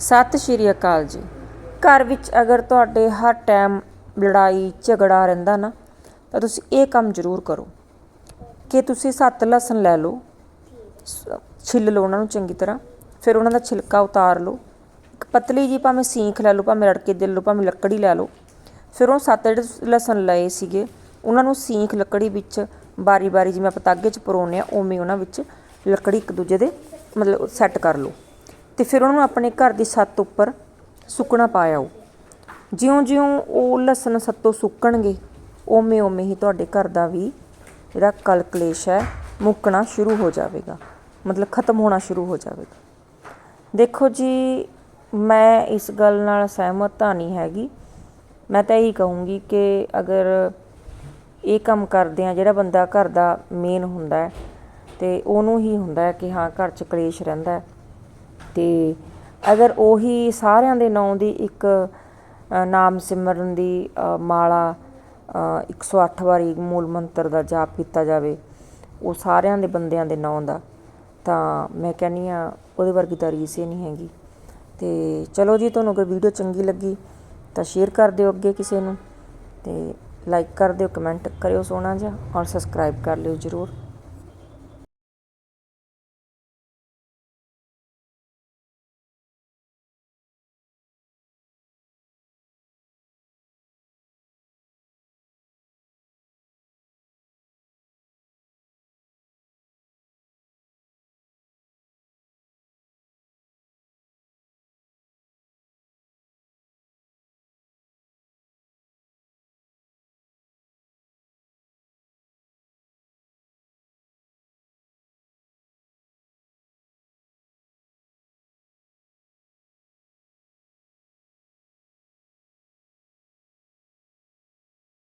ਸਤਿ ਸ਼੍ਰੀ ਅਕਾਲ ਜੀ। ਘਰ ਵਿੱਚ ਅਗਰ ਤੁਹਾਡੇ ਹਰ ਟਾਈਮ ਲੜਾਈ, ਝਗੜਾ ਰਹਿੰਦਾ ਨਾ, ਤਾਂ ਤੁਸੀਂ ਇਹ ਕੰਮ ਜ਼ਰੂਰ ਕਰੋ। ਕਿ ਤੁਸੀਂ ਸੱਤ ਲਸਣ ਲੈ ਲਓ, ਸ- ਛਿੱਲ ਲਓ ਉਹਨਾਂ ਨੂੰ ਚੰਗੀ ਤਰ੍ਹਾਂ, ਫਿਰ ਉਹਨਾਂ ਦਾ ਛਿਲਕਾ ਉਤਾਰ ਲਓ। ਇੱਕ ਪਤਲੀ ਜੀ ਭਾਵੇਂ ਸੀਖ ਲੈ ਲਓ, ਭਾਵੇਂ ਰੜਕੇ ਦੇ ਲਓ, ਭਾਵੇਂ ਲੱਕੜੀ ਲੈ ਲਓ। ਫਿਰ ਉਹ ਸੱਤ ਜਿਹੜੇ ਲਸਣ ਲਏ ਸੀਗੇ, ਉਹਨਾਂ ਨੂੰ ਸੀਖ ਲੱਕੜੀ ਵਿੱਚ ਬਾਰੀ-ਬਾਰੀ ਜਿਵੇਂ ਆਪਾਂ ਤਾਗੇ 'ਚ ਪਰੋਨੇ ਆ, ਉਵੇਂ ਉਹਨਾਂ ਵਿੱਚ ਲੱਕੜੀ ਇੱਕ ਦੂਜੇ ਦੇ ਮਤਲਬ ਸੈੱਟ ਕਰ ਲਓ। ਤੇ ਫਿਰ ਉਹਨਾਂ ਨੂੰ ਆਪਣੇ ਘਰ ਦੀ ਛੱਤ ਉੱਪਰ ਸੁੱਕਣਾ ਪਾਇਓ ਜਿਉਂ-ਜਿਉਂ ਉਹ ਲਸਣ ਸੱਤੋਂ ਸੁੱਕਣਗੇ, ਓਵੇਂ-ਓਵੇਂ ਹੀ ਤੁਹਾਡੇ ਘਰ ਦਾ ਵੀ ਜਿਹੜਾ ਕਲ ਕਲੇਸ਼ ਹੈ, ਮੁੱਕਣਾ ਸ਼ੁਰੂ ਹੋ ਜਾਵੇਗਾ। ਮਤਲਬ ਖਤਮ ਹੋਣਾ ਸ਼ੁਰੂ ਹੋ ਜਾਵੇਗਾ। ਦੇਖੋ ਜੀ, ਮੈਂ ਇਸ ਗੱਲ ਨਾਲ ਸਹਿਮਤ ਤਾਂ ਨਹੀਂ ਹੈਗੀ। ਮੈਂ ਤਾਂ ਇਹੀ ਕਹੂੰਗੀ ਕਿ ਅਗਰ ਇਹ ਕੰਮ ਕਰਦੇ ਆ, ਜਿਹੜਾ ਬੰਦਾ ਘਰ ਦਾ ਮੇਨ ਹੁੰਦਾ ਹੈ, ਤੇ ਉਹਨੂੰ ਹੀ ਹੁੰਦਾ ਹੈ ਕਿ ਹਾਂ, ਘਰ 'ਚ ਕਲੇਸ਼ ਰਹਿੰਦਾ ਹੈ। ਤੇ ਅਗਰ ਉਹੀ ਸਾਰਿਆਂ ਦੇ ਨਾਂ ਦੀ ਇੱਕ ਨਾਮ ਸਿਮਰਨ ਦੀ ਅ, ਮਾਲਾ ਅ, 108 ਵਾਰੀ ਮੂਲ ਮੰਤਰ ਦਾ ਜਾਪ ਕੀਤਾ ਜਾਵੇ ਉਹ ਸਾਰਿਆਂ ਦੇ ਬੰਦਿਆਂ ਦੇ ਨਾਂ ਦਾ ਤਾਂ ਮੈਂ ਕਹਿੰਨੀ ਆ ਉਹਦੇ ਵਰਗੀ ਤਾਰੀਸ ਹੀ ਨਹੀਂ ਹੈਗੀ। ਤੇ ਚਲੋ ਜੀ ਤੁਹਾਨੂੰ ਅਗਰ ਵੀਡੀਓ ਚੰਗੀ ਲੱਗੀ ਤਾਂ ਸ਼ੇਅਰ ਕਰ ਦਿਓ ਅੱਗੇ ਕਿਸੇ ਨੂੰ ਤੇ ਲਾਈਕ ਕਰ ਦਿਓ ਕਮੈਂਟ ਕਰਿਓ ਸੋਹਣਾ ਜਿਹਾ ਔਰ ਸਬਸਕ੍ਰਾਈਬ ਕਰ ਲਿਓ ਜਰੂਰ।